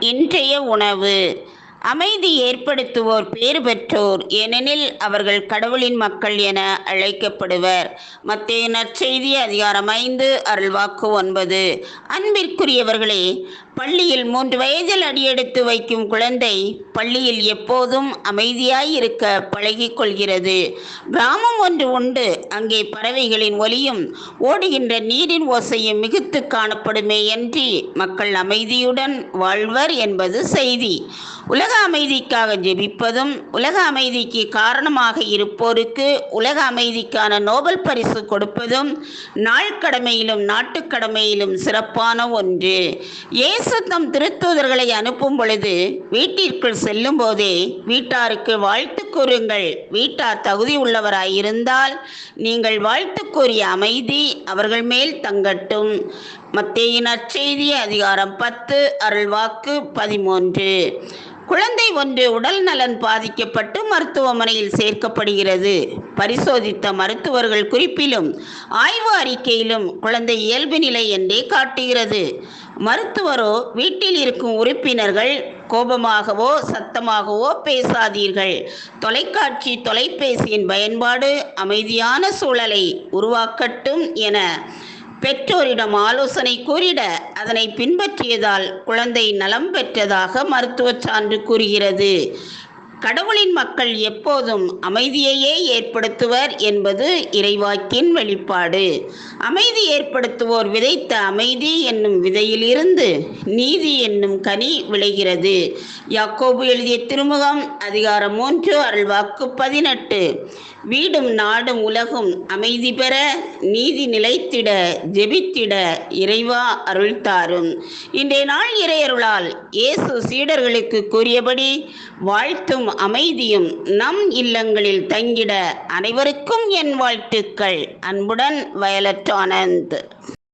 இன்றைய உணவு. அமைதி ஏற்படுத்துவோர் பேறு பெற்றோர் ஏனெனில் அவர்கள் கடவுளின் மக்கள் என அழைக்கப்படுவர். மத்திய நற்செய்தி அதிகாரம் ஐந்து அருள்வாக்கு ஒன்பது. அன்பிற்குரியவர்களே பள்ளியில் மூன்று வயதில் அடியெடுத்து வைக்கும் குழந்தை பள்ளியில் எப்போதும் அமைதியாயிருக்க பழகி கொள்கிறது கிராமம் ஒன்று உண்டு அங்கே பறவைகளின் ஒலியும் ஓடுகின்ற நீரின் ஓசையும் மிகுத்து காணப்படுமே என்று மக்கள் அமைதியுடன் வாழ்வர் என்பது செய்தி. உலக உலக அமைதிக்காக ஜெபிப்பதும் உலக அமைதிக்கு காரணமாக இருப்போருக்கு உலக அமைதிக்கான நோபல் பரிசு கொடுப்பதும் நாள்கடமையிலும் நாட்டுக்கடமையிலும் சிறப்பான ஒன்று. இயேசு தம் திருத்தூதர்களை அனுப்பும் பொழுது வீட்டிற்குள் செல்லும் போதே வீட்டாருக்கு வாழ்த்து கூறுங்கள். வீட்டார் தகுதி உள்ளவராயிருந்தால் நீங்கள் வாழ்த்து கூறிய அமைதி அவர்கள் மேல் தங்கட்டும். மத்தியின் அச்செய்தி அதிகாரம் பத்து அருள்வாக்கு பதிமூன்று. குழந்தை ஒன்று உடல் நலன் பாதிக்கப்பட்டு மருத்துவமனையில் சேர்க்கப்படுகிறது. பரிசோதித்த மருத்துவர்கள் குறிப்பிலும் ஆய்வு அறிக்கையிலும் குழந்தை இயல்பு நிலை என்றே காட்டுகிறது. மருத்துவரோ வீட்டில் இருக்கும் உறுப்பினர்கள் கோபமாகவோ சத்தமாகவோ பேசாதீர்கள். தொலைக்காட்சி தொலைபேசியின் பயன்பாடு அமைதியான சூழலை உருவாக்கட்டும் என பெற்றோரிடம் ஆலோசனை கூறிட அதனை பின்பற்றியதால் குழந்தை நலம் பெற்றதாக மருத்துவச் சான்று கூறுகிறது. கடவுளின் மக்கள் எப்போதும் அமைதியையே ஏற்படுத்துவர் என்பது இறைவாக்கின் வெளிப்பாடு. அமைதி ஏற்படுத்துவோர் விதைத்த அமைதி என்னும் விதையிலிருந்து நீதி என்னும் கனி விளைகிறது. யாக்கோபு எழுதிய திருமுகம் அதிகாரம் மூன்று அருள்வாக்கு பதினெட்டு. வீடும் நாடும் உலகும் அமைதி பெற நீதி நிலைத்திட ஜெபித்திட இறைவா அருள் தாரும். இன்றைய நாள் இறையருளால் இயேசு சீடர்களுக்கு கூறியபடி வாழ்த்தும் அமைதியும் நம் இல்லங்களில் தங்கிட அனைவருக்கும் என் வாழ்த்துக்கள். அன்புடன் வயலட் ஆனந்த்.